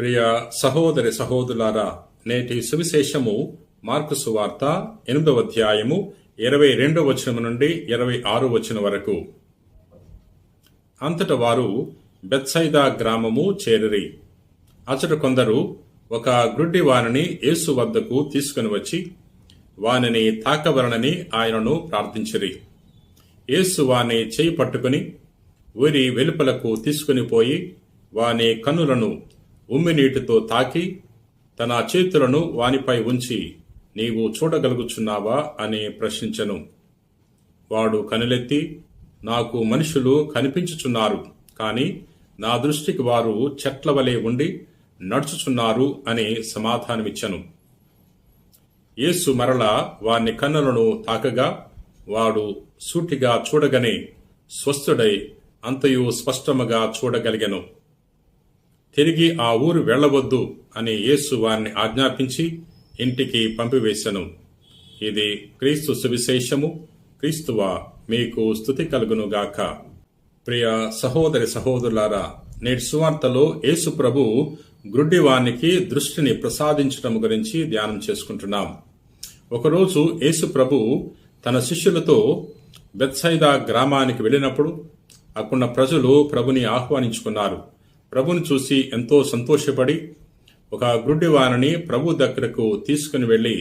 ప్రియ సహోదరి సహోదరులారా నేటి సువిశేషము మార్కు సువార్త ఎనిమిదవ అధ్యాయము ఇరవై రెండవ వచనం నుండి ఇరవై ఆరు వచనం వరకు. అంతట వారు బెత్సైదా గ్రామము చేరిరి. అచట కొందరు ఒక గ్రుడ్డి వానిని యేసు వద్దకు తీసుకుని వచ్చి వానిని తాకవలనని ఆయనను ప్రార్థించిరి. యేసు వాని చేయి పట్టుకుని ఊరి వెలుపలకు తీసుకుని పోయి వాని కన్నులను ఉమ్మి నీటితో తాకి తన చేతులను వానిపై ఉంచి నీవు చూడగలుగుచున్నావా అని ప్రశ్నించను. వాడు కనులెత్తి నాకు మనుషులు కనిపించుచున్నారు కాని నా దృష్టికి వారు చెట్ల వలె ఉండి నడుచుచున్నారు అని సమాధానమిచ్చను. యేసు మరల వాని కన్నులను తాకగా వాడు సూటిగా చూడగనే స్వస్థుడై అంతయు స్పష్టముగా చూడగలిగెను. తిరిగి ఆ ఊరు వెళ్ళవద్దు అని యేసు వారిని ఆజ్ఞాపించి ఇంటికి పంపివేశను. ఇది క్రీస్తు సువిశేషము. క్రీస్తువా మీకు స్థుతి కలుగునుగాక. ప్రియ సహోదరి సహోదరులారా నేటి సువార్తలో యేసు ప్రభు గ్రుడ్డివానికి దృష్టిని ప్రసాదించడం గురించి ధ్యానం చేసుకుంటున్నాం. ఒకరోజు యేసు ప్రభు తన శిష్యులతో బెత్సైదా గ్రామానికి వెళ్ళినప్పుడు అక్కడున్న ప్రజలు ప్రభుని ఆహ్వానించుకున్నారు. ప్రభుని చూసి ఎంతో సంతోషపడి ఒక గ్రుడ్డివాణిని ప్రభు దగ్గరకు తీసుకుని వెళ్ళి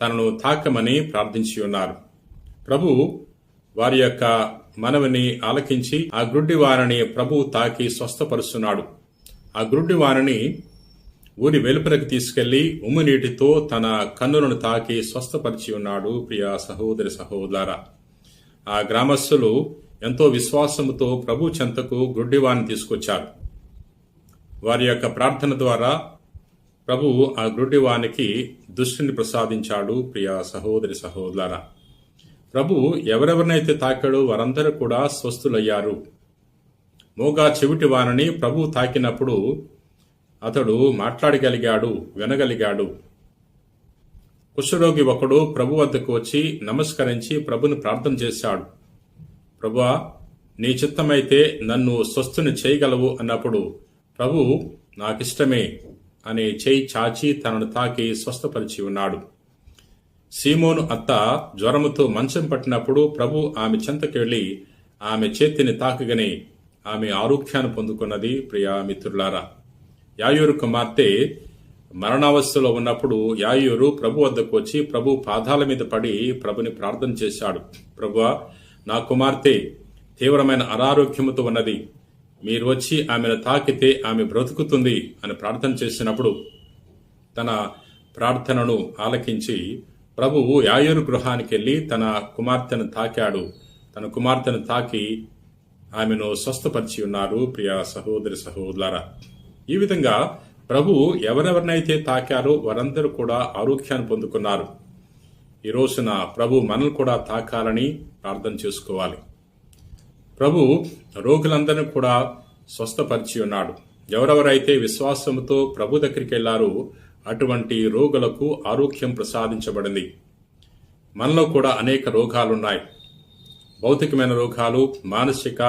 తనను తాకమని ప్రార్థించి ఉన్నారు. ప్రభు వారి యొక్క మనవిని ఆలకించి ఆ గ్రుడ్డివాణిని ప్రభు తాకి స్వస్థపరుస్తున్నాడు. ఆ గ్రుడ్డివాణిని ఊరి వెలుపలకు తీసుకెళ్ళి ఉమ్మునీటితో తన కన్నులను తాకి స్వస్థపరిచి ఉన్నాడు ప్రియ సహోదరి సహోదర ఆ గ్రామస్తులు ఎంతో విశ్వాసముతో ప్రభు చెంతకు గుడ్డివాణ్ణి తీసుకొచ్చారు. వారి యొక్క ప్రార్థన ద్వారా ప్రభు ఆ గుడ్డివానికి దృష్టిని ప్రసాదించాడు ప్రియ సహోదరి సహోదర. ప్రభు ఎవరెవరినైతే తాకాడో వారందరూ కూడా స్వస్థులయ్యారు. మోగా చెవిటి వానని ప్రభు తాకినప్పుడు అతడు మాట్లాడగలిగాడు వినగలిగాడు. కుష్ఠరోగి ఒకడు ప్రభు వద్దకు వచ్చి నమస్కరించి ప్రభుని ప్రార్థన చేశాడు. ప్రభువా నీ చిత్తమైతే నన్ను స్వస్థుని చేయగలవు అన్నప్పుడు ప్రభు నాకిష్టమే అనే చేయి చాచి తనను తాకి స్వస్థపరిచి ఉన్నాడు. సీమోను అత్త జ్వరముతో మంచం పట్టినప్పుడు ప్రభు ఆమె చెంతకెళ్ళి ఆమె చేతిని తాకగానే ఆమె ఆరోగ్యాన్ని పొందుకున్నది ప్రియా మిత్రులారా. యాయూరు కుమార్తె మరణావస్థలో ఉన్నప్పుడు యాయూరు ప్రభు వద్దకు వచ్చి ప్రభు పాదాల మీద పడి ప్రభుని ప్రార్థన చేశాడు. ప్రభువా నా కుమార్తె తీవ్రమైన అనారోగ్యముతో ఉన్నది. మీరు వచ్చి ఆమెను తాకితే ఆమె బ్రతుకుతుంది అని ప్రార్థన చేసినప్పుడు తన ప్రార్థనను ఆలకించి ప్రభువు యాయూరు గృహానికి వెళ్ళి తన కుమార్తెను తాకాడు. తన కుమార్తెను తాకి ఆమెను స్వస్థపరిచి ఉన్నారు ప్రియ సహోదరి సహోదరులారా. ఈ విధంగా ప్రభు ఎవరెవరినైతే తాకారో వారందరూ కూడా ఆరోగ్యాన్ని పొందుకున్నారు. ఈ రోజున ప్రభు మనల్ని కూడా తాకాలని ప్రార్థన చేసుకోవాలి. ప్రభు రోగులందరినీ కూడా స్వస్థపరిచి ఉన్నాడు. ఎవరెవరైతే విశ్వాసంతో ప్రభు దగ్గరికి వెళ్ళారో అటువంటి రోగులకు ఆరోగ్యం ప్రసాదించబడింది. మనలో కూడా అనేక రోగాలున్నాయి. భౌతికమైన రోగాలు మానసిక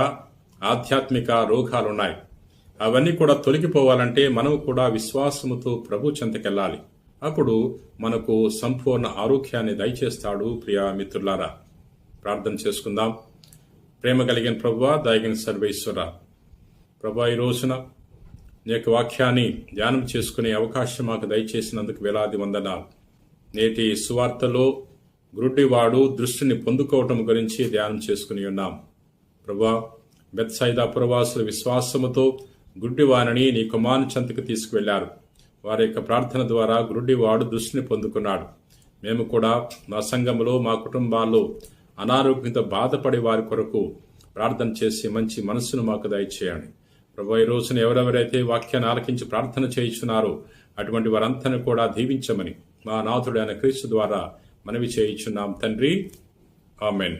ఆధ్యాత్మిక రోగాలున్నాయి. అవన్నీ కూడా తొలగిపోవాలంటే మనం కూడా విశ్వాసముతో ప్రభు చెంతకెళ్ళాలి. అప్పుడు మనకు సంపూర్ణ ఆరోగ్యాన్ని దయచేస్తాడు ప్రియా మిత్రులారా. ప్రార్థన చేసుకుందాం. ప్రేమ కలిగిన ప్రభు దయగిన సర్వేశ్వర. ప్రభా ఈ రోజున నీ యొక్క వాక్యాన్ని ధ్యానం చేసుకునే అవకాశం మాకు దయచేసినందుకు వేలాది వందనాలు. నేటి సువార్తలో గురుడివాడు దృష్టిని పొందుకోవటం గురించి ధ్యానం చేసుకుని ఉన్నాం. ప్రభా బెత్సైదా పురవాసుల విశ్వాసముతో గుడ్డివాణిని నీ కుమారు చెంతకు తీసుకువెళ్ళారు వారి యొక్క ప్రార్థన ద్వారా గురుడివాడు దృష్టిని పొందుకున్నాడు. మేము కూడా మా సంఘంలో మా కుటుంబాల్లో అనారోగ్యంతో బాధపడే వారి కొరకు ప్రార్థన చేసి మంచి మనస్సును మాకు దయచేయండి. ప్రభు ఈ రోజున ఎవరెవరైతే వాక్యాన్ని ఆలకించి ప్రార్థన చేయించున్నారో అటువంటి వారంతను కూడా దీవించమని మా నాథుడైన క్రీస్తు ద్వారా మనవి చేయించున్నాం. తండ్రి ఆమెన్.